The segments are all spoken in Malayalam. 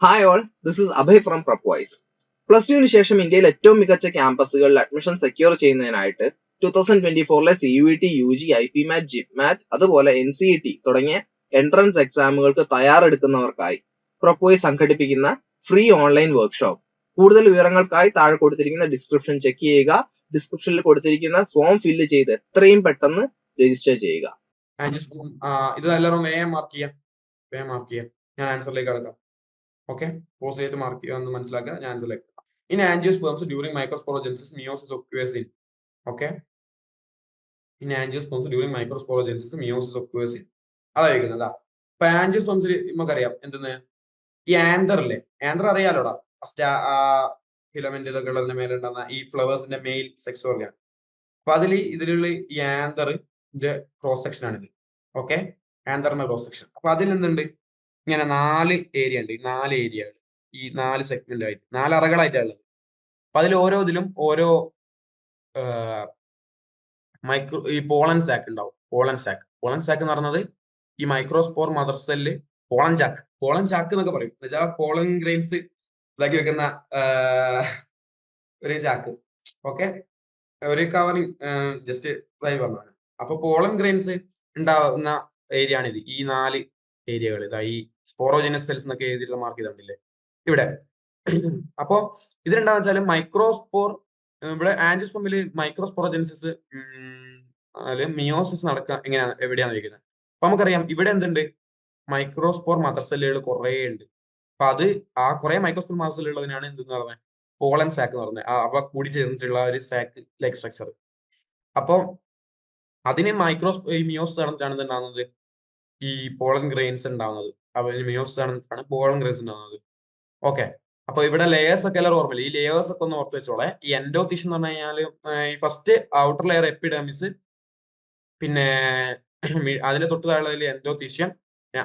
Hi all this is Abhay from Propwise plus ടുവിന് ശേഷം ഇന്ത്യയിൽ ഏറ്റവും മികച്ച ക്യാമ്പസുകളിൽ അഡ്മിഷൻ സെക്യൂർ ചെയ്യുന്നതിനായിട്ട് two thousand twenty ഫോറിലെ C U T U G IPMAT JIPMAT അതുപോലെ എൻ സി ഇ ടി തുടങ്ങിയ എൻട്രൻസ് എക്സാമുകൾക്ക് തയ്യാറെടുക്കുന്നവർക്കായി പ്രൊപ്പോയ്സ് സംഘടിപ്പിക്കുന്ന ഫ്രീ ഓൺലൈൻ വർക്ക്ഷോപ്പ് കൂടുതൽ വിവരങ്ങൾക്കായി താഴെ കൊടുത്തിരിക്കുന്ന ഡിസ്ക്രിപ്ഷൻ ചെക്ക് ചെയ്യുക. ഡിസ്ക്രിപ്ഷനിൽ കൊടുത്തിരിക്കുന്ന ഫോം ഫില്ല് ചെയ്ത് എത്രയും പെട്ടെന്ന് രജിസ്റ്റർ ചെയ്യുക. ഇത് എല്ലാവരും ഞാൻ ആൻസറിലേക്ക് കടക്കാം. ഓക്കെ പോസ് ചെയ്ത് മാർക്ക് ചെയ്യുക മനസ്സിലാക്കുക. ഞാൻ ആൻസറിലേക്ക് in angiosperms during microsporogenesis meiosis occurs in okay in angiosperms during microsporogenesis meiosis occurs in അപ്പൊ ഇപ്പൊ ആൻജിയോസ്പേംസിൽ നമുക്കറിയാം എന്തെന്ന്? ഈ ആന്തറില്ലേ ആന്തർ അറിയാലോടാ. ഫിലമെന്റ് ഇതൊക്കെ ഉള്ളതിന്റെ മേലെ ഉണ്ടാകുന്ന ഈ ഫ്ലവേഴ്സിന്റെ മെയിൽ സെക്സ് ഓർഗൻ അപ്പൊ അതിൽ ഇതിലുള്ള ഈ ആന്തർ ഇതിന്റെ ക്രോസ് സെക്ഷൻ ആണിത്. ഓക്കെ ആന്തറിന്റെ ക്രോസ് സെക്ഷൻ അപ്പൊ അതിൽ എന്തുണ്ട് ഇങ്ങനെ നാല് ഏരിയ ഉണ്ട്. ഈ നാല് ഏരിയകൾ ഈ നാല് സെഗ്മെന്റ് ആയിട്ട് നാല് അറകളായിട്ടാണ് ഉള്ളത്. അപ്പൊ അതിൽ ഓരോ ഇതിലും ഓരോ മൈക്രോ ഈ പോളൻ സാക്ക് ഉണ്ടാവും. പോളൻ സാക്ക് പോളൻ സാക്ക് എന്ന് പറഞ്ഞത് ഈ മൈക്രോസ്പോർ മദർ സെല്ല് പോളൻ ചാക്ക്. പോളൻ ചാക്ക് എന്നൊക്കെ പറയും. എന്നുവെച്ചാൽ പോളൻ ഗ്രെയിൻസ് ഇതാക്കി വെക്കുന്ന ഒരു ചാക്ക്. ഓക്കെ? ഒരു കവറിങ് ജസ്റ്റ് ഡ്രൈവ് പറഞ്ഞാണ് അപ്പൊ പോളൻ ഗ്രെയിൻസ് ഉണ്ടാവുന്ന ഏരിയ ആണ് ഇത് ഈ നാല് ഏരിയകൾ ഇതാ ഈ സ്പോറോജനസ് സെൽസ് എന്നൊക്കെ എഴുതിയിട്ടുള്ള മാർക്ക് ചെയ്തിട്ടില്ലേ ഇവിടെ. അപ്പോ ഇതിലെന്താന്ന് വെച്ചാൽ മൈക്രോസ്പോർ ഇവിടെ ആൻജിസ്പോമിൽ മൈക്രോസ്പോറോജിനസിസ് അതിൽ മിയോസിസ് നടക്കുക എങ്ങനെയാണ് എവിടെയാണ് ചോദിക്കുന്നത്. അപ്പൊ നമുക്കറിയാം ഇവിടെ എന്തുണ്ട്? മൈക്രോസ്പോർ മദർ സെല്ലുകൾ കുറേ ഉണ്ട്. അപ്പൊ അത് ആ കുറെ മൈക്രോസ്പോർ മദർ സെല്ലുകൾ ഉള്ളതിനാണ് എന്തെന്ന് പറഞ്ഞത്? പോളൻ സാക്ക് എന്ന് പറഞ്ഞത്. അവ കൂടി ചേർന്നിട്ടുള്ള ഒരു സാക്ക് ലൈക്ക് സ്ട്രക്ചർ അപ്പൊ അതിന് മൈക്രോസ് മിയോസ് നടന്നിട്ടാണ് ഉണ്ടാകുന്നത് ഈ പോളൻ ഗ്രെയിൻസ് ഉണ്ടാവുന്നത്. അപ്പൊ ഇനി മിയോസിസ് ആണ് ഗ്രേസ് ഉണ്ടാകുന്നത് ഓക്കെ അപ്പൊ ഇവിടെ ലെയേഴ്സ് ഒക്കെ എല്ലാവരും ഓർമ്മയില്ല? ഈ ലെയേഴ്സ് ഒക്കെ ഒന്ന് ഓർത്ത് വെച്ചോളെ. ഈ എൻഡോത്തിഷ് എന്ന് പറഞ്ഞു കഴിഞ്ഞാൽ ഈ ഫസ്റ്റ് ഔട്ടർ ലെയർ എപ്പിഡമിസ് പിന്നെ അതിന്റെ തൊട്ട് താഴെ എൻഡോത്തിഷ്യം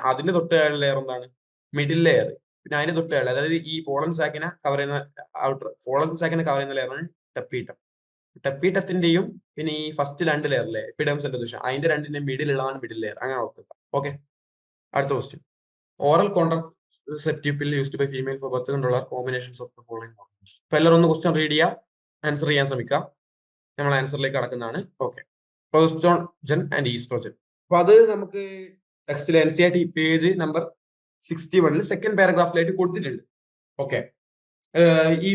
അതിന്റെ തൊട്ട് താഴെ ലെയർ എന്താണ്? മിഡിൽ ലെയർ പിന്നെ അതിന്റെ തൊട്ട് താഴെ അതായത് ഈ പോളൻ സാക്കിനെ കവർ ചെയ്യുന്ന ഔട്ടർ പോളൻ സാക്കിനെ കവർ ചെയ്യുന്ന ലെയറാണ് ടെപ്പീട്ടം ടെപ്പീട്ടത്തിന്റെയും പിന്നെ ഈ ഫസ്റ്റ് രണ്ട് ലെയറിലെ എപ്പിഡംസ് എൻഡോത്തിഷ്യം അതിന്റെ രണ്ടിന്റെ മിഡിൽ ഉള്ളതാണ് മിഡിൽ ലെയർ അങ്ങനെ ഓർക്കുക ഓക്കെ അടുത്ത question oral contraceptive used by female for birth control are combinations of following hormones അപ്പൊ എല്ലാവരും ഒന്ന് ക്വസ്റ്റ്യൻ റീഡ് ചെയ്യുക ആൻസർ ചെയ്യാൻ ശ്രമിക്കുക നമ്മൾ ആൻസറിലേക്ക് കടക്കുന്നതാണ്. ഓക്കെ പ്രൊസ്റ്റോജൻ ആൻഡ് ഈസ്ട്രോജൻ അപ്പൊ അത് നമുക്ക് ടെക്സ്റ്റിൽ N C R T page number sixty വണ്ണിൽ സെക്കൻഡ് പാരഗ്രാഫിലായിട്ട് കൊടുത്തിട്ടുണ്ട് ഓക്കെ ഈ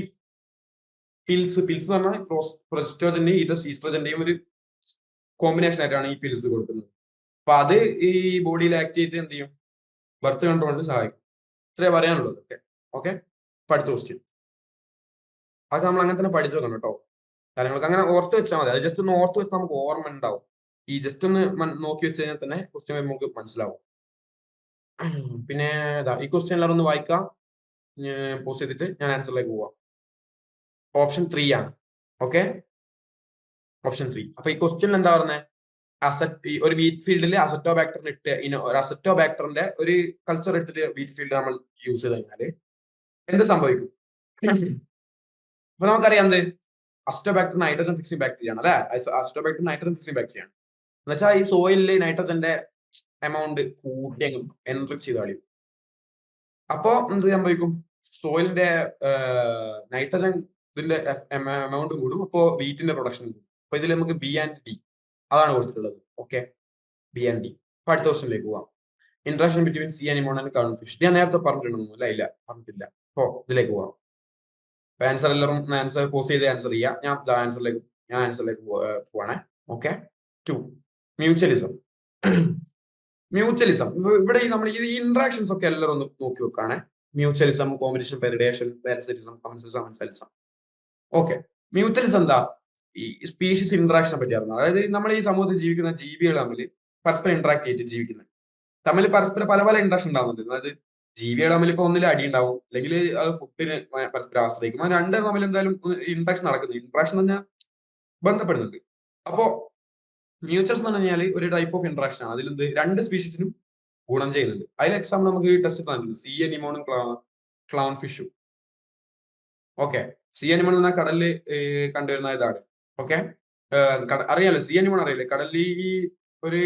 പിൽസ് പിൽസ് എന്ന് പറഞ്ഞാൽ പ്രൊസ്റ്റോജന്റെയും ഇത് ഈസ്ട്രോജന്റെയും ഒരു കോമ്പിനേഷൻ ആയിട്ടാണ് ഈ പിൽസ് കൊടുക്കുന്നത്. അപ്പൊ അത് ഈ ബോഡിയിൽ ആക്ട് ചെയ്തിട്ട് എന്ത് ചെയ്യും? ബർത്ത് കൺട്രോളിന് സഹായിക്കും. ഇത്രേ പറയാനുള്ളത്. ഓക്കെ. ഓക്കെ? അടുത്ത ക്വസ്റ്റ്യൻ അതൊക്കെ നമ്മൾ അങ്ങനെ തന്നെ പഠിച്ചു വെക്കണം കേട്ടോ. കാര്യങ്ങളൊക്കെ അങ്ങനെ ഓർത്ത് വെച്ചാൽ മതി. അത് ജസ്റ്റ് ഒന്ന് ഓർത്ത് വെച്ചാൽ നമുക്ക് ഓർമ്മ ഉണ്ടാവും. ഈ ജസ്റ്റ് ഒന്ന് നോക്കി വെച്ച് കഴിഞ്ഞാൽ തന്നെ ക്വസ്റ്റ്യൻ നമുക്ക് മനസ്സിലാവും. പിന്നെ ഈ ക്വസ്റ്റ്യൻ എല്ലാവരും ഒന്ന് വായിക്കാം. പോസ്റ്റ് ചെയ്തിട്ട് ഞാൻ ആൻസറിലേക്ക് പോവാം. ഓപ്ഷൻ ത്രീ ആണ്. ഓക്കെ? ഓപ്ഷൻ ത്രീ അപ്പൊ ഈ ക്വസ്റ്റ്യൻ എന്താ പറഞ്ഞത് അസറ്റ് ഒരു വീറ്റ് ഫീൽഡിൽ അസറ്റോ ബാക്ടറിന് ഇട്ട് ഒരു അസറ്റോ ബാക്ടറിന്റെ ഒരു കൾച്ചർ എടുത്തിട്ട് വീറ്റ് ഫീൽഡ് നമ്മൾ യൂസ് ചെയ്ത് കഴിഞ്ഞാൽ എന്ത് സംഭവിക്കും? അപ്പൊ നമുക്കറിയാം എന്ത്? അസ്റ്റോബാക്ടർ നൈട്രജൻ ഫിക്സിംഗ് ബാക്ടീരിയ ആണ് അല്ലെ? അസ്റ്റോബാക്ടർ നൈട്രജൻ ഫിക്സിംഗ് ബാക്ടീരിയ ആണ്. എന്നുവെച്ചാൽ ഈ സോയിലിൽ നൈട്രജന്റെ എമൗണ്ട് കൂട്ടി അങ്ങ് എൻറിച്ച് ചെയ്ത് കളയും. അപ്പോ എന്ത് സംഭവിക്കും? സോയിലിന്റെ നൈട്രജൻ ഇതിന്റെ എമൗണ്ട് കൂടും. അപ്പോ വീറ്റിന്റെ പ്രൊഡക്ഷൻ കൂടും. അപ്പൊ ഇതിൽ നമുക്ക് ബി ആൻഡ് ഡി അതാണ് കൊടുത്തിട്ടുള്ളത്. ഓക്കെ ബി ആൻഡ് ഡി അപ്പൊ അടുത്ത ക്വസ്റ്റിനിലേക്ക് പോവാം. Interaction between sea anemone and clown fish ഞാൻ നേരത്തെ പറഞ്ഞിട്ടുണ്ടോ അല്ല ഇല്ല. പറഞ്ഞിട്ടില്ല. അപ്പോ ഇതിലേക്ക് പോവാം. അപ്പൊ ആൻസർ എല്ലാവരും ആൻസർ പോസ് ചെയ്ത് ആൻസർ ചെയ്യാം. ഞാൻ ആൻസറിലേക്ക് ഞാൻ ആൻസറിലേക്ക് പോവാണേ. ഓക്കെ ടു മ്യൂച്വലിസം മ്യൂച്വലിസം ഇവിടെ നമ്മൾ ഈ ഇന്ററാക്ഷൻസ് ഒക്കെ എല്ലാവരും ഒന്ന് നോക്കി വെക്കാണ്. Mutualism competition predation okay mutualism എന്താ? ഈ സ്പീഷീസ് ഇന്ററാക്ഷനെ പറ്റിയായിരുന്നു. അതായത് നമ്മൾ ഈ സമൂഹത്തിൽ ജീവിക്കുന്ന ജീവികൾ തമ്മിൽ പരസ്പരം ഇന്ററാക്ട് ചെയ്തിട്ട് ജീവിക്കുന്നത് തമ്മിൽ പരസ്പരം പല പല ഇന്ററാക്ഷൻ ഉണ്ടാവുന്നുണ്ട്. അതായത് ജീവികൾ തമ്മിൽ ഇപ്പൊ ഒന്നിൽ അടി ഉണ്ടാവും. അല്ലെങ്കിൽ അത് ഫുഡിന് പരസ്പരം ആശ്രയിക്കും. ആ രണ്ടും തമ്മിൽ എന്തായാലും ഇന്ററാക്ഷൻ നടക്കുന്നു. ഇന്ററാക്ഷൻ പറഞ്ഞാൽ ബന്ധപ്പെടുന്നുണ്ട്. അപ്പോ മ്യൂച്വൽസ് എന്ന് പറഞ്ഞാൽ ഒരു ടൈപ്പ് ഓഫ് ഇന്ററാക്ഷൻ ആണ്. അതിലെന്ത്? രണ്ട് സ്പീഷീസിനും ഗുണം ചെയ്യുന്നുണ്ട്. അതിൽ എക്സാമ്പിൾ നമുക്ക് ടെസ്റ്റ് തന്നിട്ടുണ്ട്. സി അനിമോണും ക്ലൗൺ ഫിഷും ഓക്കെ സി അനിമോൺ എന്ന കടലിൽ കണ്ടുവരുന്ന ഇതാണ്. ഓക്കെ. അറിയാലോ സി അനിമോൺ അറിയില്ലേ കടലിൽ ഈ ഒരു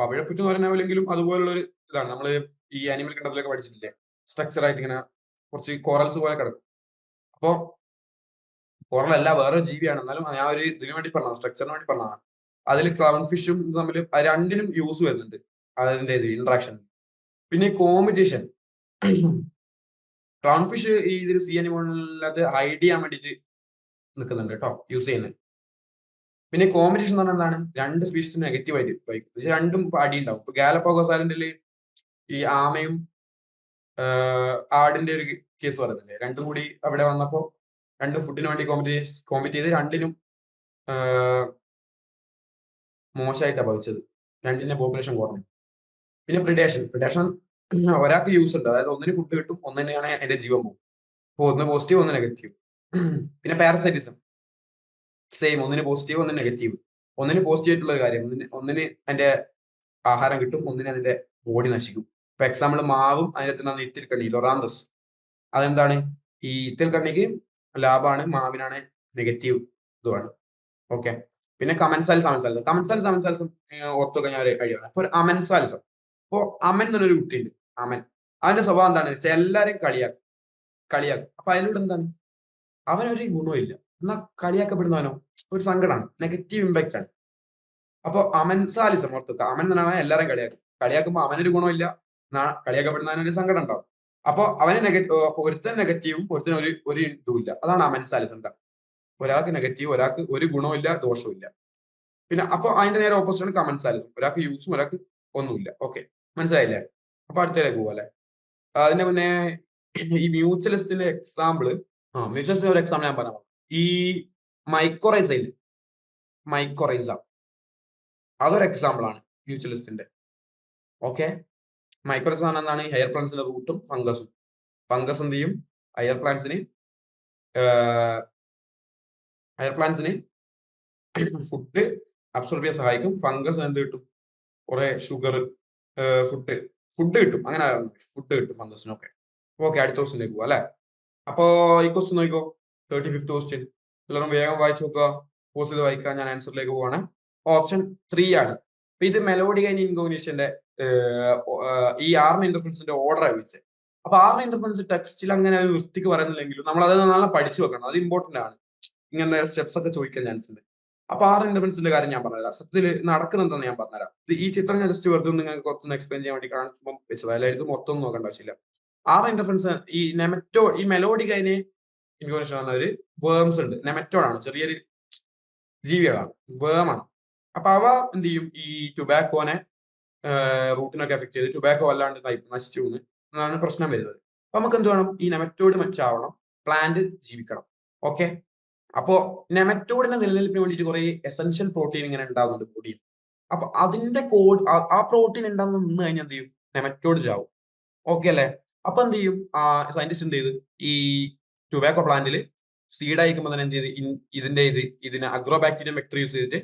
പവിഴപ്പുറ്റ് എന്ന് പറയുന്ന പോലെങ്കിലും അതുപോലുള്ള ഒരു ഇതാണ്. നമ്മൾ ഈ ആനിമൽ കണ്ടത്തിലൊക്കെ പഠിച്ചിട്ടില്ലേ? സ്ട്രക്ചർ ആയിട്ട് ഇങ്ങനെ കുറച്ച് കോറൽസ് പോലെ കിടക്കും. അപ്പോ കോറൽ അല്ല വേറെ ജീവിയാണ്. എന്നാലും ഞാൻ ഒരു ഇതിനു വേണ്ടി പറഞ്ഞതാണ് സ്ട്രക്ചറിന് വേണ്ടി പറഞ്ഞതാണ്. അതിൽ ക്ലവൺ ഫിഷും തമ്മിൽ രണ്ടിനും യൂസ് വരുന്നുണ്ട് അതിന്റെ ഇത് ഇന്ററാക്ഷൻ പിന്നെ കോമ്പറ്റീഷൻ ക്ലൗൺ ഫിഷ് ഈ ഇതിൽ സി അനിമോണിലത് ഹൈഡ് ചെയ്യാൻ വേണ്ടിട്ട് നിൽക്കുന്നുണ്ട് കേട്ടോ യൂസ് ചെയ്യുന്നത്. പിന്നെ കോമ്പറ്റീഷൻ എന്ന് പറഞ്ഞാൽ എന്താണ്? രണ്ട് സ്പീഷീസ് നെഗറ്റീവ് ആയിട്ട് ബൈക്ക് രണ്ടും അടി ഉണ്ടാവും ഇപ്പൊ ഗാലപ്പോഗോസ് ഐലൻഡിൽ ഈ ആമയും ആടിന്റെ ഒരു കേസ് പറയുന്നില്ലേ രണ്ടും കൂടി അവിടെ വന്നപ്പോ രണ്ട് ഫുഡിന് വേണ്ടി കോമ്പറ്റീഷൻ കോമ്പറ്റ് ചെയ്ത് രണ്ടിനും മോശമായിട്ടാണ് ഭവിച്ചത്. രണ്ടിന്റെ പോപ്പുലേഷൻ കുറഞ്ഞു. പിന്നെ പ്രിഡേഷൻ പ്രിഡേഷൻ ഒരാൾക്ക് യൂസ് ഉണ്ട്. അതായത് ഒന്നിന് ഫുഡ് കിട്ടും ഒന്നിനെയാണ് എന്റെ ജീവൻ പോകും. അപ്പോൾ ഒന്ന് പോസിറ്റീവ് ഒന്ന് നെഗറ്റീവ് പിന്നെ പാരസൈറ്റിസം സെയിം ഒന്നിന് പോസിറ്റീവ് ഒന്നിന് നെഗറ്റീവ് ഒന്നിന് പോസിറ്റീവ് ആയിട്ടുള്ള ഒരു കാര്യം. ഒന്നിന് ഒന്നിന് അതിന്റെ ആഹാരം കിട്ടും ഒന്നിന് അതിന്റെ ബോഡി നശിക്കും. ഇപ്പൊ എക്സാമ്പിൾ മാവും അതിനകത്ത് ഇത്തിൽ കണ്ണി ലൊറാന്തസ്. അതെന്താണ്? ഈ ഇത്തിൽ കണ്ണിക്ക് ലാഭമാണ് മാവിനാണ് നെഗറ്റീവ് ഇതുമാണ്. ഓക്കെ പിന്നെ കമൻസാൽസ് അമൻസാൽസ് കമൻസാൽസ് അമൻസാൽസും ഓർത്തു കഴിഞ്ഞാൽ ഒരു ഐഡിയ അപ്പൊ ഒരു അമൻസാൽസം അപ്പോ അമൻ എന്നൊരു കുട്ടിയുണ്ട്. അമൻ. അവന്റെ സ്വഭാവം എന്താണ്? എല്ലാരെയും കളിയാക്കും. കളിയാക്കും. അപ്പൊ അതിലൂടെ എന്താണ്? അവനൊരു ഗുണമില്ല എന്നാ കളിയാക്കപ്പെടുന്നവനോ? ഒരു സങ്കടമാണ് നെഗറ്റീവ് ഇമ്പാക്റ്റ് ആണ്. അപ്പൊ അമൻസാലിസം ഓർത്തുക അമൻ എന്ന് പറഞ്ഞാൽ എല്ലാരെയും കളിയാക്കും. കളിയാക്കുമ്പോ അവനൊരു ഗുണമില്ല കളിയാക്കപ്പെടുന്നവനൊരു സങ്കടം ഉണ്ടാവും അപ്പൊ അവന് നെഗറ്റീവ് ഒരുത്തൻ നെഗറ്റീവും ഒരുത്തൻ ഒരു ഒരു ഇതുമില്ല അതാണ് അമൻസാലിസം എന്താ ഒരാൾക്ക് നെഗറ്റീവ് ഒരാൾക്ക് ഒരു ഗുണമില്ല ദോഷവും പിന്നെ അപ്പൊ അതിന്റെ നേരെ ഓപ്പോസിറ്റ് ആണ് കമൻ സാലിസം. ഒരാൾക്ക് യൂസും ഒരാൾക്ക് ഒന്നുമില്ല. ഓക്കെ മനസ്സിലായില്ലേ? അപ്പൊ അടുത്തേക്ക് പോവാ അല്ലെ അതിന്റെ മുന്നേ ഈ മ്യൂച്വലിസ്റ്റിന്റെ എക്സാമ്പിൾ ആ മ്യൂച്വലിസ്റ്റിന്റെ ഒരു എക്സാമ്പിൾ ഞാൻ പറയാം ഈ മൈക്കോറൈസ മൈക്കോറൈസ അതൊരു എക്സാമ്പിൾ ആണ് മ്യൂച്വലിസ്റ്റിന്റെ ഓക്കെ മൈക്രോറൈസ എന്താണ്? ഹെയർ പ്ലാന്റ്സിന്റെ റൂട്ടും ഫംഗസും ഫംഗസ് എന്ത് ചെയ്യും? ഹെയർ പ്ലാന്റ്സിന് ഹെയർ പ്ലാന്റ്സിന് ഫുഡ് അബ്സോർബ് ചെയ്യാൻ സഹായിക്കും. ഫംഗസ് എന്ത് കിട്ടും? കുറെ ഷുഗർ ഫുഡ് ഫുഡ് കിട്ടും. അങ്ങനെ ഫുഡ് കിട്ടും ഫംഗസിനൊക്കെ ഓക്കെ അടുത്ത ക്വസ്റ്റിലേക്ക് പോവാ അല്ലെ? അപ്പോ ഈ ക്വസ്റ്റ്യൻ നോക്കിക്കോ. തേർട്ടി ഫിഫ്ത് ക്വസ്റ്റ്യൻ എല്ലാവരും വേഗം വായിച്ചു നോക്കുക. പോസ് ചെയ്ത് വായിക്കാൻ ഞാൻ ആൻസറിലേക്ക് പോവാണ്. ഓപ്ഷൻ ത്രീ ആണ്. ഇത് മെലോഡി കൈൻ ഇൻകോഗ്നീഷന്റെ ഈ ആറിന് ഇന്റർഫറൻസിന്റെ ഓർഡർ വെച്ചത് അപ്പൊ ആറിന് ഇന്റർഫറൻസ് ടെക്സ്റ്റിൽ അങ്ങനെ ഒരു വൃത്തിക്ക് പറയുന്നില്ലെങ്കിലും നമ്മൾ അത് നല്ല പഠിച്ചു വെക്കണം. അത് ഇമ്പോർട്ടന്റ് ആണ്. ഇങ്ങനെ സ്റ്റെപ്സ് ഒക്കെ ചോദിക്കാൻ ചാൻസ് ഉണ്ട്. അപ്പൊ ആറ് ഇന്റർഫറൻസിന്റെ കാര്യം ഞാൻ പറഞ്ഞുതരാം. സത്യത്തിൽ നടക്കുന്നുണ്ടെന്ന് ഞാൻ പറഞ്ഞുതരാം. ഇത് ഈ ചിത്രം ഞാൻ ജസ്റ്റ് വെറുതെ നിങ്ങൾക്ക് കുറച്ചൊന്ന് എക്സ്പ്ലെയിൻ ചെയ്യാൻ വേണ്ടി കാണിക്കുമ്പോൾ വെച്ചത്. അതായത് മൊത്തം നോക്കേണ്ട ആവശ്യമില്ല. ആറ് ഇന്റർഫറൻസ് ഈ നെമറ്റോ ഈ മെലോഡി കൈനെ ഇൻഫോർമേഷൻ മനസ്സിലാവുന്ന ഒരു വേംസ് ഉണ്ട്. നെമറ്റോഡ് ആണ്. ചെറിയൊരു ജീവികളാണ്. വേമാണ് അപ്പൊ അവ എന്ത് ചെയ്യും? ഈ ടുബാക്കോനെ റൂട്ടിനൊക്കെ എഫക്ട് ചെയ്ത് ടുബാക്കോ അല്ലാണ്ട് നശിച്ചു പോകുന്നു. എന്നാണ് പ്രശ്നം വരുന്നത്. അപ്പൊ നമുക്ക് എന്ത് വേണം? ഈ നെമറ്റോഡ് മെച്ചാവണം. പ്ലാന്റ് ജീവിക്കണം. ഓക്കെ അപ്പോ നെമറ്റോഡിന്റെ നിലനിൽപ്പിന് വേണ്ടിയിട്ട് കുറെ എസെൻഷ്യൽ പ്രോട്ടീൻ ഇങ്ങനെ ഉണ്ടാകുന്നുണ്ട് ബോഡിയിൽ അപ്പൊ അതിന്റെ കോഡ് ആ പ്രോട്ടീൻ ഉണ്ടാകുന്ന നിന്ന് കഴിഞ്ഞാൽ എന്ത് ചെയ്യും? നെമറ്റോഡ് ചാവും. ഓക്കെ അല്ലേ? അപ്പൊ എന്ത് ചെയ്യും? സയന്റിസ്റ്റ് എന്ത് ചെയ്ത്? ഈ ടുബാക്കോ പ്ലാന്റിൽ സീഡ് അയക്കുമ്പോൾ തന്നെ എന്ത് ചെയ്ത്? ഇതിന്റെ ഇത് ഇതിനെ അഗ്രോബാക്ടീരിയം വെക്ടർ യൂസ് ചെയ്തിട്ട്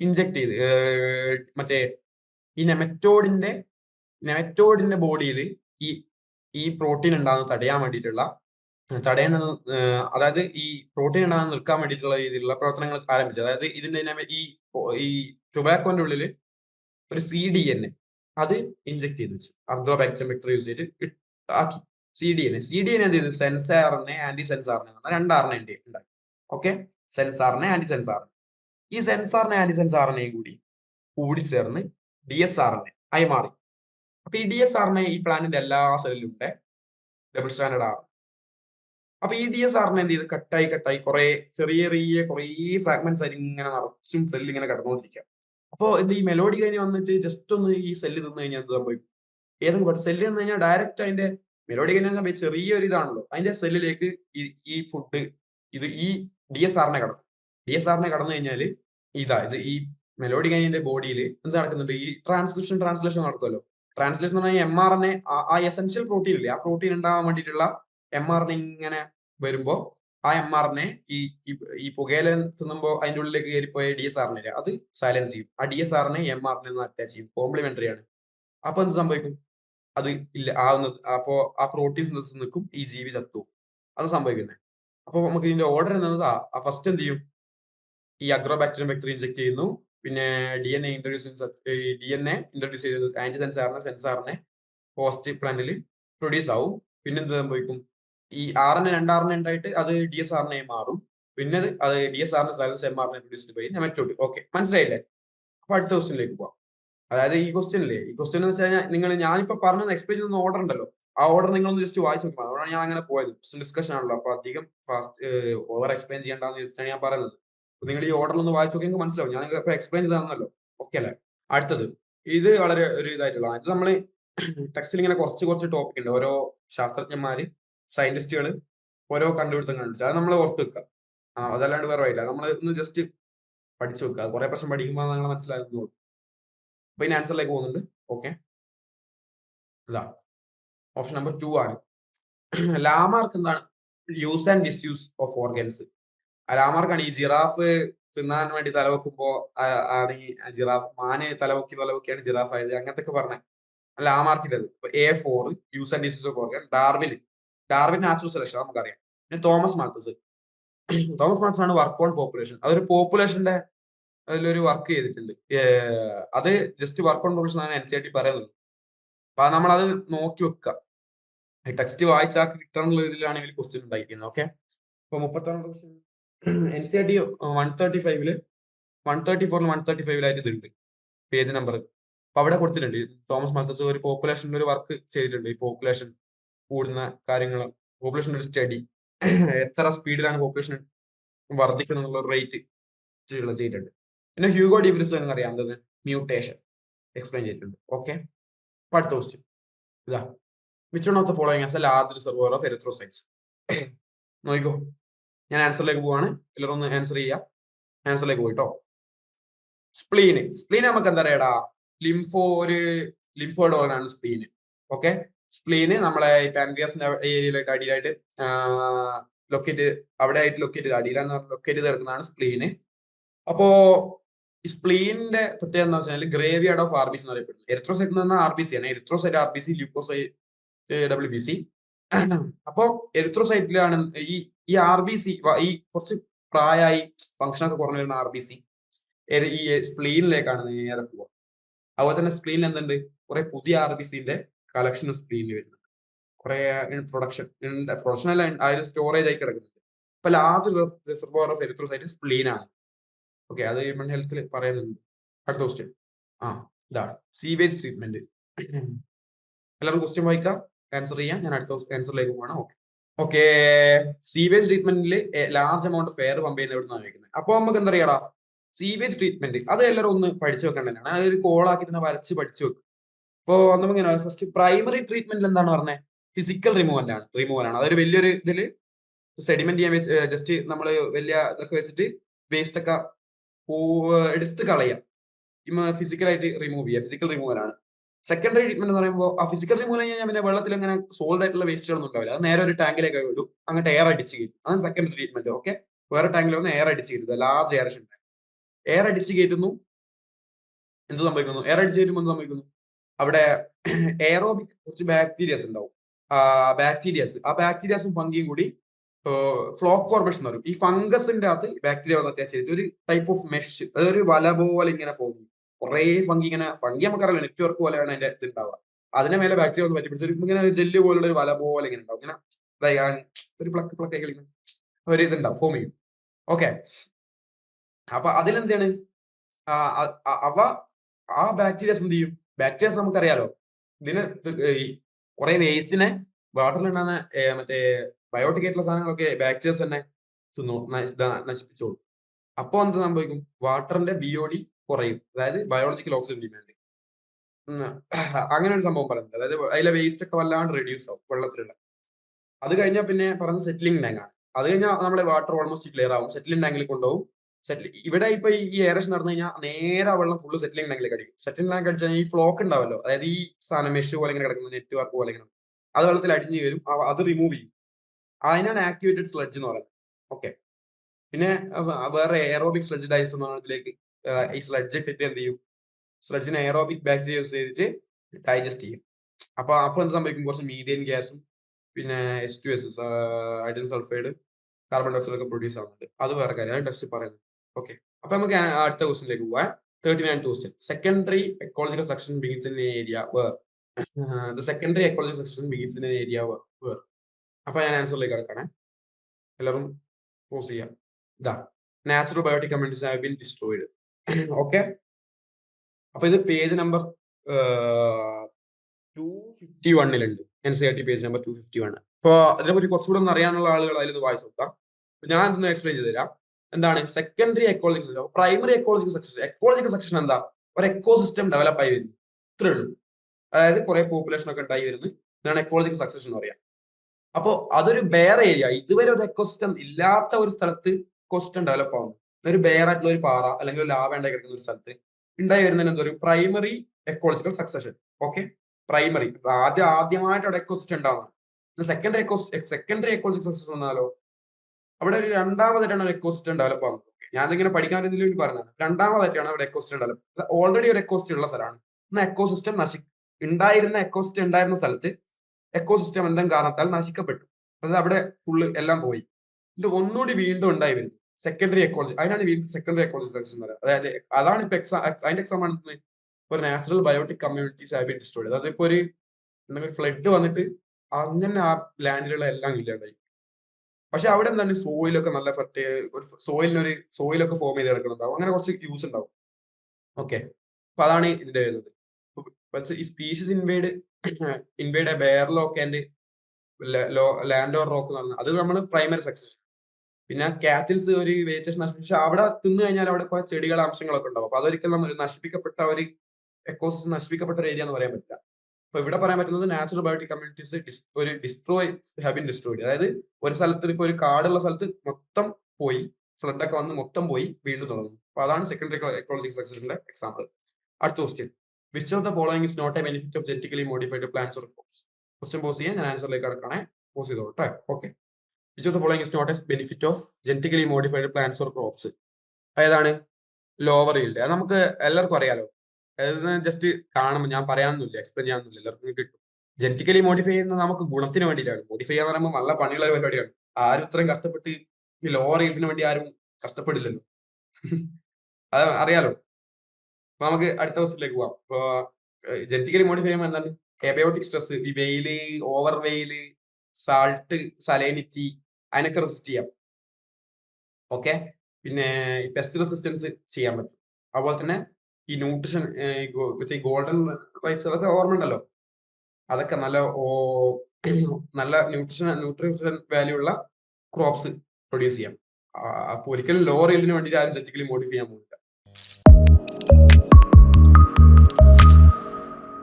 ഇൻജെക്ട് ചെയ്ത് മറ്റേ ഈ നെമറ്റോഡിന്റെ നെമറ്റോഡിന്റെ ബോഡിയിൽ ഈ ഈ പ്രോട്ടീൻ ഉണ്ടാകുന്നത് തടയാൻ വേണ്ടിയിട്ടുള്ള തടയുന്നത് അതായത് ഈ പ്രോട്ടീൻ ഉണ്ടാകുന്ന നിൽക്കാൻ വേണ്ടിയിട്ടുള്ള രീതിയിലുള്ള പ്രവർത്തനങ്ങൾ ആരംഭിച്ചത്. അതായത് ഇതിന്റെ ഈ ഈ ടൊബാക്കോന്റെ ഉള്ളിൽ ഒരു സി ഡി എൻ അത് ഇൻജെക്ട് ചെയ്ത് വെച്ചു. അർദ്രോബാക്ടീരിയം വെക്ടർ യൂസ് ചെയ്തിട്ട് ആക്കി. C D N C D N എന്ത് ചെയ്തു? സെൻസാറിനെ ആന്റി സെൻസാറിനെ രണ്ടാറിനെ ഉണ്ട് ഉണ്ടായി. ഓക്കെ സെൻസാറിനെ ആന്റി സെൻസാറിന് ഈ സെൻസാറിനെ ആന്റി സെൻസാറിനെയും കൂടി കൂടി ചേർന്ന് ഡി എസ് ആറിനെ ആയി മാറി. അപ്പൊ ഈ ഡി എസ് ആറിനെ ഈ പ്ലാനിന്റെ എല്ലാ സെല്ലിലും ഉണ്ട്. ഡബിൾ സ്റ്റാൻഡേർഡ് ആർ അപ്പൊ ഈ ഡി എസ് ആറിനെ എന്ത് ചെയ്ത്? കട്ടായി കട്ടായി കുറെ ചെറിയ ചെറിയ കുറെ ഫ്രാഗ്മെന്റ്സ് ആയിട്ട് ഇങ്ങനെ നിറച്ചും സെല്ല് ഇങ്ങനെ കടന്നുകൊണ്ടിരിക്കുക. അപ്പൊ എന്ത് ഈ മെലോഡി കഴിഞ്ഞ് വന്നിട്ട് ജസ്റ്റ് ഒന്ന് ഈ സെല്ല് തിന്നു കഴിഞ്ഞാൽ എന്ത് സംഭവിക്കും? ഏതെങ്കിലും സെല്ല് തിന്നു കഴിഞ്ഞാൽ ഡയറക്റ്റ് അതിന്റെ മെലോഡി എന്നെ ചെറിയൊരു ഇതാണല്ലോ. അതിന്റെ സെല്ലിലേക്ക് ഈ ഫുഡ് ഇത് ഈ ഡി എസ് ആറിനെ കടക്കും. ഡി എസ് ആറിനെ കടന്നു കഴിഞ്ഞാൽ ഇതാ ഇത് ഈ മെലോഡിക് അനിയന്റെ ബോഡിയിൽ എന്ത് നടക്കുന്നുണ്ട്? ഈ ട്രാൻസ്ക്രിപ്ഷൻ ട്രാൻസ്ലേഷൻ നടക്കുമല്ലോ ട്രാൻസ്ലേഷൻ എന്ന് പറഞ്ഞാൽ എം ആർ എൻ എ ആ എസെൻഷ്യൽ പ്രോട്ടീൻ ഇല്ലേ? ആ പ്രോട്ടീൻ ഉണ്ടാവാൻ വേണ്ടിയിട്ടുള്ള എം ആർ എൻ ഇങ്ങനെ വരുമ്പോ ആ എം ആർ എൻ ഈ ഈ പുകയില തിന്നുമ്പോൾ അതിന്റെ ഉള്ളിലേക്ക് കയറിപ്പോയ ഡി എസ് ആറിനെ അത് സൈലൻസ് ചെയ്യും. ആ ഡി എസ് ആറിനെ എം ആർ എൻ അറ്റാച്ച് ചെയ്യും. കോംപ്ലിമെന്ററി ആണ്. അപ്പൊ എന്ത് സംഭവിക്കും? അത് ഇല്ല ആവുന്നത് അപ്പോ ആ പ്രോട്ടീൻ സിന്തസിസ് നിൽക്കും ഈ ജീവി ചത്തു. അത് സംഭവിക്കുന്നത് അപ്പൊ നമുക്ക് ഇതിന്റെ ഓർഡർ എന്നത് ഫസ്റ്റ് എന്ത് ചെയ്യും? ഈ അഗ്രോബാക്ടീരിയം വെക്ടർ ഇൻജെക്ട് ചെയ്യുന്നു. പിന്നെ D N A introduce D N A introduce ചെയ്ത് ആന്റി സെൻസാറിനെ സെൻസാറിനെ പോസിറ്റീവ് പ്ലാന്റിൽ പ്രൊഡ്യൂസ് ആവും. പിന്നെ എന്ത് സംഭവിക്കും? ഈ ആർ എൻ എ രണ്ടാറിന് ഉണ്ടായിട്ട് അത് ഡി എസ് ആറിനായി മാറും. പിന്നെ അത് ഡി എസ് ആറിന് സൈലൻസ് എം ആറിനെ പ്രൊഡ്യൂസ് ബൈ നെമറ്റോഡ് ഓക്കെ മനസ്സിലായില്ലേ? അപ്പൊ അടുത്ത ക്വസ്റ്റിനിലേക്ക് പോവാം. അതായത് ഈ ക്വസ്റ്റ്യൻ ഇല്ലേ? ഈ ക്വസ്റ്റ്യൻ എന്ന് വെച്ചാൽ നിങ്ങൾ ഞാനിപ്പോ പറഞ്ഞ എക്സ്പ്ലെയിൻ ചെയ്യുന്ന ഓർഡർ ഉണ്ടല്ലോ. ആ ഓർഡർ നിങ്ങളൊന്ന് ജസ്റ്റ് വായിച്ചു നോക്കണം അതുകൊണ്ടാണ് ഞാൻ അങ്ങനെ പോയത്. ഡിസ്കഷൻ ആണല്ലോ. അപ്പൊ അധികം ഫാസ്റ്റ് ഓവർ എക്സ്പ്ലെയിൻ ചെയ്യേണ്ടെന്ന് വെച്ചിട്ടാണ് ഞാൻ പറയുന്നത്. നിങ്ങൾ ഈ ഓർഡർ ഒന്ന് വായിച്ചു നോക്കി മനസ്സിലാവും. ഞാൻ ഇപ്പൊ എക്സ്പ്ലെയിൻ ചെയ്താണല്ലോ ഓക്കെ അല്ലേ? അടുത്തത്. ഇത് വളരെ ഒരു ഇതായിട്ടുള്ള ഇത് നമ്മൾ ടെക്സ്റ്റിൽ ഇങ്ങനെ കുറച്ച് കുറച്ച് ടോപ്പിക് ഉണ്ട് ഓരോ ശാസ്ത്രജ്ഞന്മാര് സയന്റിസ്റ്റുകൾ ഓരോ കണ്ടുപിടുത്തങ്ങൾ ഉണ്ട് അത് നമ്മൾ ഓർത്ത് വെക്കുക അതല്ലാണ്ട് വേറെ വഴിയില്ല. നമ്മൾ ഒന്ന് ജസ്റ്റ് പഠിച്ചു വെക്കുക കുറെ പ്രശ്നം പഠിക്കുമ്പോൾ നിങ്ങൾ മനസ്സിലാകുന്നുള്ളൂ അപ്പൊ ഇനി ആൻസറിലേക്ക് പോകുന്നുണ്ട്. ഓക്കെ ഇതാ ഓപ്ഷൻ നമ്പർ ടു ആണ്. ലാമാർക്ക് എന്താണ്? Use and disuse of organs ലാമാർക്കാണ് ഈ ജിറാഫ് തിന്നാൻ വേണ്ടി തലവെക്കുമ്പോ ആണ് ഈ ജിറാഫ് മാന് തലവെക്കി തലവെക്കിയാണ് ജിറാഫ് ആയത്. അങ്ങനത്തെ പറഞ്ഞ ലാമാർക്കിന്റെ a for use and disuse of organ Darwin Darwin natural selection നമുക്കറിയാം. പിന്നെ തോമസ് മാൽത്തസ് തോമസ് മാൽത്തസ് ആണ് വർക്ക് ഓൺ പോപ്പുലേഷൻ അതൊരു പോപ്പുലേഷന്റെ അതിലൊരു വർക്ക് ചെയ്തിട്ടുണ്ട്. അത് ജസ്റ്റ് വർക്ക് ഓൺ പ്രൊഫഷൻ ആണ് എൻ സി ആർ ടി പറയുന്നത്. അപ്പൊ നമ്മൾ അത് നോക്കി വെക്കുക ടെക്സ്റ്റ് വായിച്ചാൽ കിട്ടണമെന്നുള്ള ഇതിലാണ് ഇതിൽ ക്വസ്റ്റ്യൻ ഉണ്ടായിരിക്കുന്നത് ഓക്കെ അപ്പൊ മുപ്പത്താറ് question N C R T one thirty ഫൈവിൽ വൺ തേർട്ടി ഫോറിൽ വൺ തേർട്ടി ഫൈവിലായിട്ട് ഇതുണ്ട് പേജ് നമ്പർ അപ്പൊ അവിടെ കൊടുത്തിട്ടുണ്ട്. തോമസ് മൽത്തസ് ഒരു പോപ്പുലേഷനിൽ ഒരു വർക്ക് ചെയ്തിട്ടുണ്ട്. ഈ പോപ്പുലേഷൻ കൂടുന്ന കാര്യങ്ങൾ പോപ്പുലേഷന്റെ ഒരു സ്റ്റഡി എത്ര സ്പീഡിലാണ് പോപ്പുലേഷൻ വർദ്ധിക്കുന്നത് എന്നുള്ള റേറ്റ് ചെയ്തിട്ടുണ്ട്. പിന്നെ ഹ്യൂഗോ ഡിബ്രിസ് എന്ന് അറിയാം എന്തത് മ്യൂട്ടേഷൻ എക്സ്പ്ലെയിൻ ചെയ്തിട്ടുണ്ട്. ഓക്കെ അടുത്ത ക്വസ്റ്റ്യൻ ഇതാ. Which one of the following as a large reservoir of erythrocytes നോക്കിക്കോ. ഞാൻ ആൻസറിലേക്ക് പോവാണ്. എല്ലാവരും ആൻസർ ചെയ്യാം. ആൻസറിലേക്ക് പോയിട്ടോ. സ്പ്ലീന് സ്പ്ലീൻ നമുക്ക് എന്താ പറയടാ ലിംഫോ ഒരു ലിംഫോയിഡ് ആണ് സ്പ്ലീന് ഓക്കെ സ്പ്ലീന് നമ്മളെ ഈ പാൻക്രിയാസിന്റെ ഏരിയയിലേക്ക് അടിയിലായിട്ട് ലൊക്കേറ്റ് അവിടെ ആയിട്ട് ലൊക്കേറ്റ് അടിയിലാണ് ലൊക്കേറ്റ് ചെയ്ത് കിടക്കുന്നതാണ് സ്പ്ലീന് അപ്പോ ഈ സ്പ്ലീനിന്റെ പ്രത്യേകത എന്താ വെച്ചാൽ graveyard of R B C എന്ന് അറിയപ്പെടുന്നത് എറിത്രോസൈറ്റ് എന്ന് പറഞ്ഞാൽ ആർ ബി സി ആണ്. Erythrocyte R B C leucocyte W B C അപ്പോ എറിത്രോസൈറ്റിലാണ് ഈ ഈ ആർ ബി സി ഈ കുറച്ച് പ്രായമായി ഫംഗ്ഷൻ ഒക്കെ കുറഞ്ഞു വരുന്ന ആർ ബി സി ഈ സ്പ്ലീനിലേക്കാണ് നേരെ പോവുക. അതുപോലെ തന്നെ സ്പ്ലീനിൽ എന്തുണ്ട്? കുറെ പുതിയ ആർ ബി സിന്റെ കളക്ഷൻ സ്പ്ലീനിൽ വരുന്നുണ്ട്. കുറെ പ്രൊഡക്ഷൻ പ്രൊഡക്ഷൻ അല്ല സ്റ്റോറേജ് ആയി കിടക്കുന്നുണ്ട്. ഇപ്പൊ last reservoir of erythrocyte spleen ആണ് ഓക്കെ അത് ഹ്യൂമൻ ഹെൽത്തിൽ പറയുന്നുണ്ട്. അടുത്ത ക്വസ്റ്റ്യൻ ആ ഇതാണ്. സീവേജ് ട്രീറ്റ്മെന്റ് എല്ലാവരും ക്വസ്റ്റ്യൻ വായിക്കാം? ആൻസർ ചെയ്യാം. ഞാൻ അടുത്ത ആൻസറിലേക്ക് പോകണം ഓക്കെ. ഓക്കെ സീവേജ് ട്രീറ്റ്മെന്റിൽ ലാർജ് എമൗണ്ട് ഫെയർ പമ്പ് ചെയ്യുന്ന എവിടെ നിന്നാണ് ചോദിക്കുന്നത് അപ്പൊ നമുക്ക് എന്താ അറിയാടാ? സീവേജ് ട്രീറ്റ്മെന്റ് അത് എല്ലാവരും ഒന്ന് പഠിച്ചു വെക്കേണ്ടതാണ് അതൊരു കോളാക്കി തന്നെ വരച്ച് പഠിച്ചു വെക്കും. അപ്പോൾ നമുക്ക് ഫസ്റ്റ് പ്രൈമറി ട്രീറ്റ്മെന്റിൽ എന്താണ് പറഞ്ഞത് ഫിസിക്കൽ റിമൂവൽ ആണ്. റിമൂവൽ ആണ്. അതൊരു വലിയൊരു ഇതിൽ സെഡിമെന്റ് ചെയ്യാൻ ജസ്റ്റ് നമ്മൾ വലിയ ഇതൊക്കെ വെച്ചിട്ട് വേസ്റ്റ് ഒക്കെ എടുത്ത് കളയാം ഫിസിക്കലായിട്ട് റിമൂവ് ചെയ്യുക. ഫിസിക്കൽ റിമൂവൽ ആണ്. സെക്കൻഡറി ട്രീറ്റ്മെന്റ് എന്ന് പറയുമ്പോൾ ആ ഫിസിക്കൽ റിമൂവൽ കഴിഞ്ഞാൽ പിന്നെ വെള്ളത്തിൽ അങ്ങനെ സോൾഡ് ആയിട്ടുള്ള വേസ്റ്റുകളൊന്നും ഉണ്ടാവില്ല. അത് നേരെ ഒരു ടാങ്കിലേക്ക് വിടും അങ്ങോട്ട് എയർ അടിച്ച് കയറ്റും. അതാണ് സെക്കൻഡറി ട്രീറ്റ്മെന്റ് ഓക്കെ വേറെ ടാങ്കിൽ വന്ന് എയർ അടിച്ച് കയറ്റുക ലാർജ് എയർ എയർ അടിച്ച് കയറ്റുന്നു. എന്ത് സംഭവിക്കുന്നു? എയർ അടിച്ച് കയറ്റുമ്പോൾ എന്ത് സംഭവിക്കുന്നു? അവിടെ എയറോബിക് കുറച്ച് ബാക്ടീരിയസ് ഉണ്ടാവും. ബാക്ടീരിയസ് ആ ബാക്ടീരിയസും ഫംഗിയും കൂടി ഫ്ലോക്ക് ഫോർമേഷൻ എന്ന് പറയും. ഈ ഫംഗസിന്റെ അകത്ത് ബാക്ടീരിയ വന്ന് അറ്റാച്ച് ചെയ്തിട്ട് ഒരു ടൈപ്പ് ഓഫ് മെഷ് അതൊരു വല പോലെ ഇങ്ങനെ ഫോം ചെയ്യും. കുറേ ഫംഗി ഇങ്ങനെ ഫംഗി നമുക്കറിയാം നെറ്റ്വർക്ക് പോലെയാണ് അതിന്റെ ഇത് ഉണ്ടാവുക. അതിന്റെ മേലെ ബാക്ടീരിയ ഒന്ന് പിടിച്ചിട്ട് ഇങ്ങനെ ജെല്ല് പോലുള്ള ഒരു വല പോലെ ഇങ്ങനെ ഉണ്ടാവും. ഇങ്ങനെ ഒരു പ്ലക്ക് പ്ലക്ക് കളിക്കുന്ന ഒരു ഇതുണ്ടാവും ഫോം ചെയ്യും. ഓക്കെ അപ്പൊ അതിലെന്താണ്? അവ ആ ബാക്ടീരിയസ് എന്ത് ചെയ്യും? ബാക്ടീരിയസ് നമുക്കറിയാലോ ഇതിന് കുറെ വേസ്റ്റിനെ വാട്ടറിലുണ്ടാകുന്ന മറ്റേ ബയോട്ടിക് ആയിട്ടുള്ള സാധനങ്ങളൊക്കെ ബാക്ടീരിയസ് തന്നെ തിന്നു നശിപ്പിച്ചോളൂ. അപ്പോൾ എന്ത് സംഭവിക്കും? വാട്ടറിന്റെ ബി ഒ ഡി കുറയും. അതായത് ബയോളജിക്കൽ ഓക്സിജൻ ഡിമാൻഡ് അങ്ങനെ ഒരു സംഭവം പറയുന്നുണ്ട് അതായത് അതിലെ വേസ്റ്റ് ഒക്കെ വല്ലാണ്ട് റെഡ്യൂസ് ആവും വെള്ളത്തിലുള്ള. അത് കഴിഞ്ഞാൽ പിന്നെ പറഞ്ഞ സെറ്റിലിംഗ് ടാങ്ക് ആണ്. അത് കഴിഞ്ഞാൽ നമ്മുടെ വാട്ടർ ഓൾമോസ്റ്റ് ക്ലിയർ ആവും. സെറ്റിലിംഗ് ടാങ്കിൽ കൊണ്ടുപോകും. സെറ്റിൽ ഇവിടെ ഇപ്പൊ ഈ എയറേഷൻ നടന്നു കഴിഞ്ഞാൽ നേരെ വെള്ളം ഫുള്ള് സെറ്റിലിംഗ് ടാങ്കിലേക്ക് അടിക്കും. സെറ്റിലിംഗ് ടാങ്ക് അടിച്ചാൽ ഈ ഫ്ലോക്ക് ഉണ്ടാവല്ലോ. അതായത് ഈ സാധനം മെഷ് പോലെ ഇങ്ങനെ കിടക്കുന്ന നെറ്റ്വർക്ക് പോലെ ഇങ്ങനെ. അത് വെള്ളത്തിൽ അടിഞ്ഞു വരും. അത് റിമൂവ് ചെയ്യും. അതിനാണ് ആക്ടിവേറ്റഡ് സ്ലഡ്ജ് എന്ന് പറയുന്നത്. ഓക്കെ പിന്നെ വേറെ എയറോബിക് സ്ലഡ്ജ് ഡൈസ് എന്ന് പറഞ്ഞതിലേക്ക് ഈ സ്ലഡ്ജ് ഇട്ടിട്ട് എന്ത് ചെയ്യും? സ്ലഡ്ജിന് എയറോബിക് ബാക്ടീരിയ യൂസ് ചെയ്തിട്ട് ഡൈജസ്റ്റ് ചെയ്യും. അപ്പൊ അപ്പൊ എന്ത് സംഭവിക്കും? കുറച്ച് മീഥേൻ ഗ്യാസും പിന്നെ S two S hydrogen sulphide carbon dioxide ഒക്കെ പ്രൊഡ്യൂസ് ആവുന്നുണ്ട്. അത് വേറെ കാര്യം. അത് ടെസ്റ്റ് പറയുന്നത് ഓക്കെ അപ്പൊ നമുക്ക് അടുത്ത ക്വസ്റ്റിലേക്ക് പോവാം. Thirty nine question secondary ecological section begins in area where the secondary ecological section begins in area where അപ്പൊ ഞാൻ ആൻസറിലേക്ക് കിടക്കണേ എല്ലാവരും പോസ് ചെയ്യാം. ഇതാ natural biotic communities have been destroyed okay അപ്പൊ ഇത് page number two fifty വണ്ണിലുണ്ട് N C R T page number two fifty one അപ്പൊ അതിനെപ്പറ്റി കുറച്ചുകൂടെ ഒന്ന് അറിയാനുള്ള ആളുകൾ അതിലൊന്ന് വായിച്ചു നോക്കാം. ഞാൻ ഇതൊന്ന് എക്സ്പ്ലെയിൻ ചെയ്ത് തരാം. എന്താണ്? Secondary ecological success primary ecological success ecological section എന്താ? ഒരു എക്കോ സിസ്റ്റം ഡെവലപ്പ് ആയി വരുന്നു. ഇത്രേ ഉള്ളൂ. അതായത് കുറെ പോപ്പുലേഷൻ ഒക്കെ ഉണ്ടായി വരുന്നു. ഇതാണ് എക്കോളജിക്കൽ സക്സസ് എന്ന് പറയാം. അപ്പോൾ അതൊരു ബെയർ ഏരിയ ഇതുവരെ ഒരു എക്കോസിസ്റ്റം ഇല്ലാത്ത ഒരു സ്ഥലത്ത് എക്കോസിസ്റ്റം ഡെവലപ്പ് ആവുന്നു. ഒരു ബെയർ ആയിട്ടുള്ള ഒരു പാറ അല്ലെങ്കിൽ ഒരു ലാവ ഉണ്ടായി കിടക്കുന്ന ഒരു സ്ഥലത്ത് ഉണ്ടായി വരുന്നതിന് എന്തോ ഒരു primary ecological succession okay primary ആദ്യം ആദ്യമായിട്ട് അവിടെ എക്കോസിസ്റ്റം ഉണ്ടാവുന്നത് secondary eco secondary ecological success വന്നാലോ അവിടെ ഒരു രണ്ടാമതായിട്ടാണ് ഒരു എക്കോസിസ്റ്റം ഡെവലപ്പ് ആവുന്നത്. ഞാൻ ഇങ്ങനെ പഠിക്കാൻ ഇതിൽ വേണ്ടി പറഞ്ഞതാണ്. രണ്ടാമതായിട്ടാണ് അവിടെ എക്കോസിസ്റ്റം ഡെവലപ്പ് ഓൾറെഡി ഒരു എക്കോസിസ്റ്റം ഉള്ള സ്ഥലമാണ്. എന്നാൽ എക്കോസിസ്റ്റം നശി ഉണ്ടായിരുന്ന എക്കോസിസ്റ്റം ഉണ്ടായിരുന്ന സ്ഥലത്ത് എക്കോസിസ്റ്റം എന്തെങ്കിലും കാരണത്താൽ നശിക്കപ്പെട്ടു. അതായത് അവിടെ ഫുള്ള് എല്ലാം പോയി. ഇത് ഒന്നുകൂടി വീണ്ടും ഉണ്ടായി വരുന്നു. സെക്കൻഡറി എക്കോളജി അതിനാണ് വീണ്ടും സെക്കൻഡറി എക്കോളജി സെക്ഷൻ എന്ന് പറയുന്നത്. അതായത് അതാണ് ഇപ്പൊ എക്സാം അതിന്റെ എക്സാം ആണ് ഒരു natural biotic communities have been destroyed അതായത് ഇപ്പൊ ഒരു എന്തെങ്കിലും ഫ്ലഡ് വന്നിട്ട് അങ്ങനെ ആ ലാൻഡിലുള്ള എല്ലാം ഇല്ലാണ്ടായി പക്ഷെ അവിടെ എന്താണ്? സോയിലൊക്കെ നല്ല ഫെർട്ടി ഒരു സോയിലിനൊരു സോയിലൊക്കെ ഫോം ചെയ്ത് കിടക്കുന്നുണ്ടാവും അങ്ങനെ കുറച്ച് യൂസ് ഉണ്ടാവും. ഓക്കെ അപ്പൊ അതാണ് ഇതിന്റെ വരുന്നത്. പക്ഷെ ഈ species invade invade bare rock and land or rock എന്ന് പറഞ്ഞാൽ അത് നമ്മൾ പ്രൈമറി സക്സസ് പിന്നെ കാറ്റിൽസ് ഒരു വെജിറ്റേഷൻ നശിപ്പിച്ചു അവിടെ തിന്നു കഴിഞ്ഞാൽ അവിടെ കുറെ ചെടികൾ അംശങ്ങളൊക്കെ ഉണ്ടാവും. അപ്പൊ അതൊരിക്കലും നമ്മൾ നശിപ്പിക്കപ്പെട്ട ഒരു എക്കോസിസ്റ്റം നശിപ്പിക്കപ്പെട്ട ഒരു ഏരിയ എന്ന് പറയാൻ പറ്റില്ല. അപ്പൊ ഇവിടെ പറയാൻ പറ്റുന്നത് നാച്ചുറൽ ബയോട്ടിക് കമ്മ്യൂണിറ്റീസ് ഒരു ഡിസ്ട്രോയ് ഹാവ് ബിൻ അതായത് ഒരു സ്ഥലത്ത് ഇപ്പൊ ഒരു കാടുള്ള സ്ഥലത്ത് മൊത്തം പോയി ഫ്ലഡ് ഒക്കെ വന്ന് മൊത്തം പോയി വീണ്ടും തുടങ്ങുന്നു. അപ്പൊ അതാണ് സെക്കൻഡറി എക്കോളജിക് സക്സസിന്റെ എക്സാമ്പിൾ അടുത്ത question which of the following is not a benefit of genetically modified plants or crops question pause ചെയ്യാൻ ഞാൻ ആൻസറിലേക്ക് കടക്കണേ പോസ് ചെയ്തോട്ടെ okay which of the following is not a benefit of genetically modified plants or crops ഏതാണ്? ലോവർ ഈൽഡ് അത് നമുക്ക് എല്ലാവർക്കും അറിയാലോ. അതായത് ജസ്റ്റ് കാണുമ്പോൾ ഞാൻ പറയാനൊന്നുമില്ല എക്സ്പ്ലെയിൻ ചെയ്യാനൊന്നുമില്ല. എല്ലാവർക്കും കിട്ടും. ജെനറ്റിക്കലി മോഡിഫൈ ചെയ്യുന്നത് നമുക്ക് ഗുണത്തിന് വേണ്ടിയിട്ടാണ്. മോഡിഫൈ ചെയ്യാന്ന് പറയുമ്പോൾ നല്ല പണിയുള്ള പരിപാടിയാണ്. ആരും ഇത്രയും കഷ്ടപ്പെട്ട് ഈ ലോവർ ഈൽഡിന് വേണ്ടി ആരും കഷ്ടപ്പെടില്ലല്ലോ. അത് അറിയാലോ. നമുക്ക് അടുത്ത ക്വസ്റ്റിലേക്ക് പോവാം. ഇപ്പൊ ജനറ്റിക്കലി മോഡിഫൈ ചെയ്യുമ്പോൾ എന്താണ് സ്ട്രെസ് ഈ വെയിൽ ഓവർ വെയിൽ സാൾട്ട് സലൈനിറ്റി അതിനൊക്കെ റെസിസ്റ്റ് ചെയ്യാം. ഓക്കെ പിന്നെ പെസ്റ്റ് റെസിസ്റ്റൻസ് ചെയ്യാൻ പറ്റും. അതുപോലെ തന്നെ ഈ ന്യൂട്രിഷൻ മറ്റേ ഗോൾഡൻ റൈസ് അതൊക്കെ ഓർമ്മ ഉണ്ടല്ലോ അതൊക്കെ നല്ല നല്ല ന്യൂട്രിഷൻ ന്യൂട്രിഷൻ വാല്യൂ ഉള്ള ക്രോപ്സ് പ്രൊഡ്യൂസ് ചെയ്യാം. അപ്പൊ ഒരിക്കലും ലോ ഈൽഡിന് വേണ്ടിയിട്ട് ആരും ജെറ്റിക്കലി മോഡിഫൈ ചെയ്യാൻ പോകും